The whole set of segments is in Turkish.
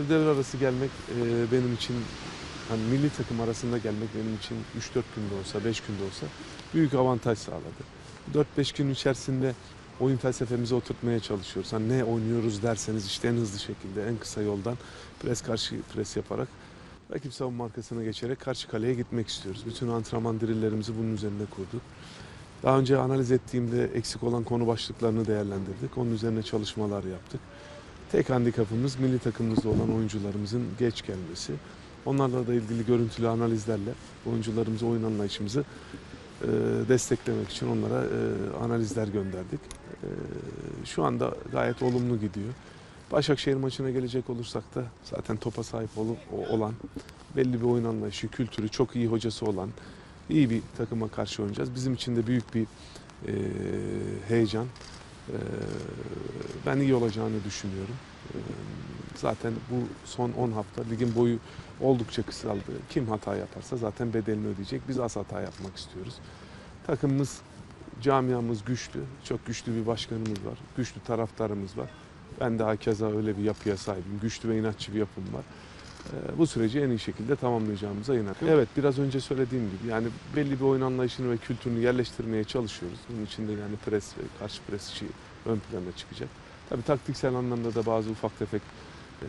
Devre arası gelmek e, benim için hani milli takım arasında gelmek benim için 3-4 günde olsa 5 günde olsa büyük avantaj sağladı. 4-5 gün içerisinde oyun felsefemizi oturtmaya çalışıyoruz. Hani ne oynuyoruz derseniz işte en hızlı şekilde en kısa yoldan pres karşı pres yaparak rakip savunma arkasına geçerek karşı kaleye gitmek istiyoruz. Bütün antrenman drillerimizi bunun üzerine kurduk. Daha önce analiz ettiğimde eksik olan konu başlıklarını değerlendirdik. Onun üzerine çalışmalar yaptık. Tek handikapımız milli takımımızda olan oyuncularımızın geç gelmesi. Onlarla da ilgili görüntülü analizlerle oyuncularımıza oyun anlayışımızı e, desteklemek için onlara e, analizler gönderdik. E, şu anda gayet olumlu gidiyor. Başakşehir maçına gelecek olursak da zaten topa sahip olup, olan, belli bir oyun anlayışı, kültürü, çok iyi hocası olan iyi bir takıma karşı oynayacağız. Bizim için de büyük bir e, heyecan. E, ben iyi olacağını düşünüyorum. E, zaten bu son 10 hafta ligin boyu oldukça kısaldı. Kim hata yaparsa zaten bedelini ödeyecek. Biz az hata yapmak istiyoruz. Takımımız, camiamız güçlü. Çok güçlü bir başkanımız var. Güçlü taraftarımız var. Ben de hakeza öyle bir yapıya sahibim. Güçlü ve inatçı bir yapım var. Ee, bu süreci en iyi şekilde tamamlayacağımıza inanıyorum. Evet biraz önce söylediğim gibi yani belli bir oyun anlayışını ve kültürünü yerleştirmeye çalışıyoruz. Bunun içinde yani pres ve karşı pres işi ön plana çıkacak. Tabii taktiksel anlamda da bazı ufak tefek e,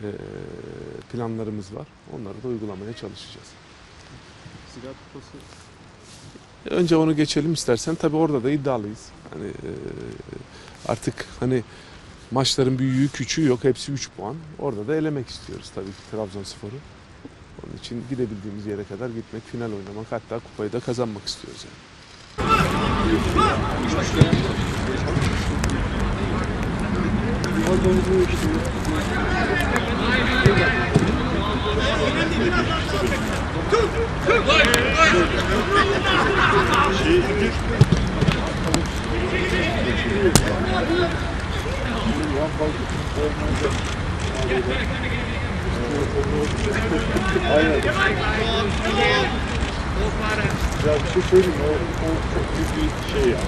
planlarımız var. Onları da uygulamaya çalışacağız. Kupası Önce onu geçelim istersen. Tabii orada da iddialıyız. Hani e, artık hani maçların büyüğü küçüğü yok. Hepsi 3 puan. Orada da elemek istiyoruz tabii ki Trabzonspor'u. Onun için gidebildiğimiz yere kadar gitmek, final oynamak hatta kupayı da kazanmak istiyoruz yani. Ya bir şey söyleyeyim mi? O, o çok büyük bir şey ya.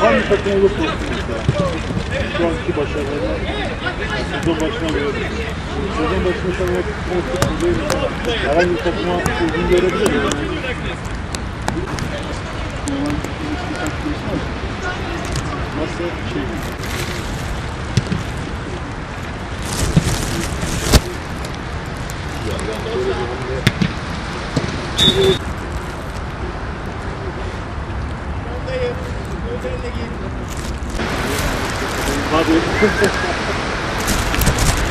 Hangi takım olursa olsun mesela. Şu anki başarılarına sezon başına göre. Sezon başına sana konuştuk değil mi? Herhangi bir takıma uygun görebilir miyim? Nasıl şey Hadi.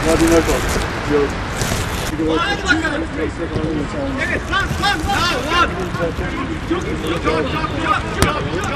Hadi ne kal? Yok. Hadi bakalım. Evet, lan lan lan lan. Çok çok çok çok çok.